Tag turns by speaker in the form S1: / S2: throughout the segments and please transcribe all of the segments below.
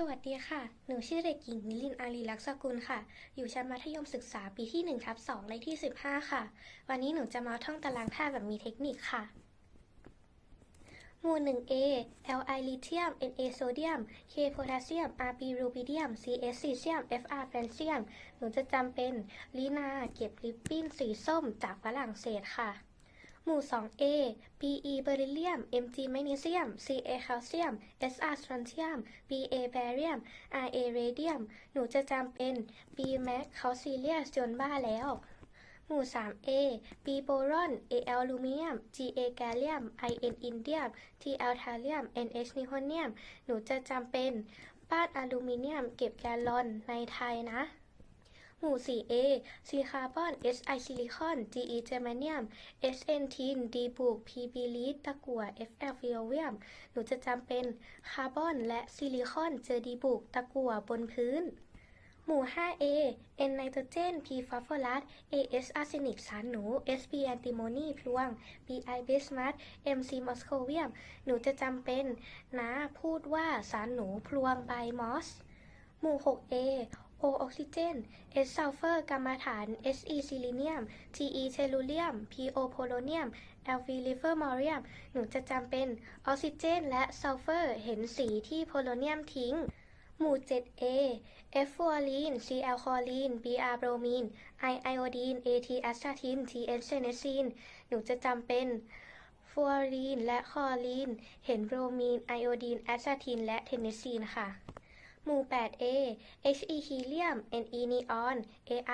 S1: สวัสดีค่ะ หนูชื่อเด็กหญิงนิลินอารีลักษณ์กุลค่ะ อยู่ชั้นมัธยมศึกษาปีที่1ทับ2เลขที่ 15 ค่ะ วันนี้หนูจะมาท่องตารางธาตุแบบมีเทคนิคค่ะ หมู่ 1A Li ลิเธียม Na โซเดียม K โพแทสเซียม Rb รูบิเดียม Cs ซีเซียม Fr แฟนเซียม หนูจะจำเป็นลีนา เก็บริบบิ้นสีส้มจากฝรั่งเศสค่ะ หมู่ 2A Be เบอริเลียม Mg แมกนีเซียม Ca แคลเซียม Sr สตรอนเทียม Ba แบเรียม Ra เรเดียม หนูจะจำเป็น B แมกคาซิเลียสจนบ้าแล้ว หมู่ 3A B โบรอน Al ลูมิเนียม Ga แกลเลียม In อินเดียม Tl ทาเลียม Nh นิโคเนียม หนูจะจำเป็นป้านอลูมิเนียมเก็บแกลลอนในไทยนะ หมู่ 4A C คาร์บอน Si ซิลิคอน Ge เจอร์แมเนียม Sn ทิน D บุก Pb ลีดตะกั่ว Fl ฟิโอเวียม หนูจะจำเป็นคาร์บอนและซิลิคอนเจอดีบุกตะกั่วบนพื้น หมู่ 5A N ไนโตรเจน P ฟอสฟอรัส AS อาร์เซนิกสารหนู Sp แอนติโมนีพลวง Bi เบสมัส Mc มอสโคเวียม หนูจะจำเป็นนะพูดว่าสารหนูพลวงไบมอสหมู่ 6A O ออกซิเจน S ซัลเฟอร์กัมมันฐาน Se ซิลิเนียม Te เทลูเลียม Po โพโลเนียม Lv ลิเวอร์มอริมหนูจะจำเป็นออกซิเจน และซัลเฟอร์ เห็นสีที่โพโลเนียมทิ้ง หมู่ 7A F ฟลูออรีน Cl คลอรีน Br โบรมีน I ไอโอดีน At แอสตาทิน Tn เซเนซีน หนูจะจำเป็นฟลูออรีนและคลอรีน เห็นโบรมีน ไอโอดีนแอสตาทิน และเทนเนซีนค่ะ หมู่ 8A He ฮีเลียม Ne นีออน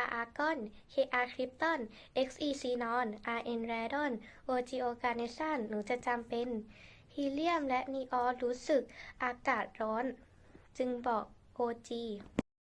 S1: Ar อาร์กอน Kr คริปตอน Xe ซีนอน Rn แรดอน Og ออร์แกเนชันหนูจะจำเป็น ฮีเลียมและนีออนรู้สึกอากาศร้อน จึงบอก OG